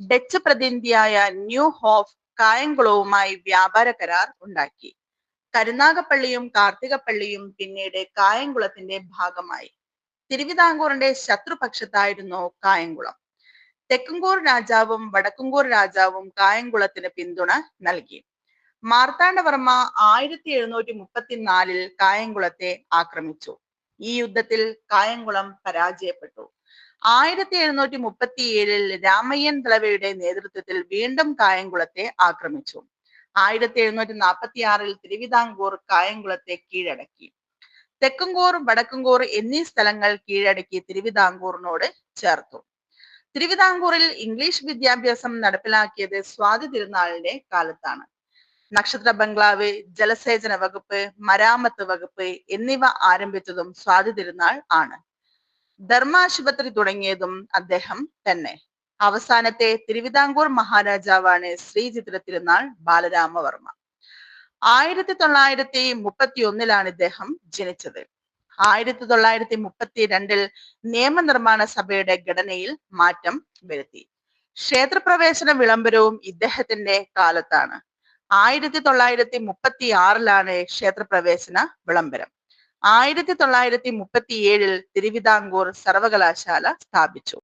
Dutch പ്രതിനിധിയായ Nieuhof കായംകുളവുമായി വ്യാപാര കരാർ ഉണ്ടാക്കി. കരുനാഗപ്പള്ളിയും കാർത്തികപ്പള്ളിയും പിന്നീട് കായംകുളത്തിന്റെ ഭാഗമായി. തിരുവിതാംകൂറിന്റെ ശത്രുപക്ഷത്തായിരുന്നു കായംകുളം. തെക്കുംകൂർ രാജാവും വടക്കുംകൂർ രാജാവും കായംകുളത്തിന് പിന്തുണ നൽകി. മാർത്താണ്ഡവർമ്മ ആയിരത്തി എഴുന്നൂറ്റി മുപ്പത്തിനാലിൽ കായംകുളത്തെ ആക്രമിച്ചു. ഈ യുദ്ധത്തിൽ കായംകുളം പരാജയപ്പെട്ടു. ആയിരത്തി എഴുന്നൂറ്റി മുപ്പത്തി ഏഴിൽ രാമയ്യൻ ദളവയുടെ നേതൃത്വത്തിൽ വീണ്ടും കായംകുളത്തെ ആക്രമിച്ചു. ആയിരത്തി എഴുന്നൂറ്റി നാൽപ്പത്തി ആറിൽ തിരുവിതാംകൂർ കായംകുളത്തെ കീഴടക്കി. തെക്കുംകൂർ വടക്കുംകൂർ എന്നീ സ്ഥലങ്ങൾ കീഴടക്കി തിരുവിതാംകൂറിനോട് ചേർത്തു. തിരുവിതാംകൂറിൽ ഇംഗ്ലീഷ് വിദ്യാഭ്യാസം നടപ്പിലാക്കിയത് സ്വാതി തിരുനാളിന്റെ കാലത്താണ്. നക്ഷത്ര ബംഗ്ലാവ് ജലസേചന വകുപ്പ് മരാമത്ത് വകുപ്പ് എന്നിവ ആരംഭിച്ചതും സ്വാതി തിരുനാൾ ആണ്. ധർമാശുപത്രി തുടങ്ങിയതും അദ്ദേഹം തന്നെ. അവസാനത്തെ തിരുവിതാംകൂർ മഹാരാജാവാണ് ശ്രീചിത്ര തിരുനാൾ ബാലരാമവർമ്മ. ആയിരത്തി തൊള്ളായിരത്തി മുപ്പത്തി ഒന്നിലാണ് ഇദ്ദേഹം ജനിച്ചത്. ആയിരത്തി തൊള്ളായിരത്തി മുപ്പത്തി രണ്ടിൽ നിയമനിർമ്മാണ സഭയുടെ ഘടനയിൽ മാറ്റം വരുത്തി. ക്ഷേത്രപ്രവേശന വിളംബരവും ഇദ്ദേഹത്തിന്റെ കാലത്താണ്. ആയിരത്തി തൊള്ളായിരത്തി മുപ്പത്തി ആറിലാണ് ക്ഷേത്രപ്രവേശന വിളംബരം. ആയിരത്തി തൊള്ളായിരത്തി മുപ്പത്തി ഏഴിൽ തിരുവിതാംകൂർ സർവകലാശാല സ്ഥാപിച്ചു.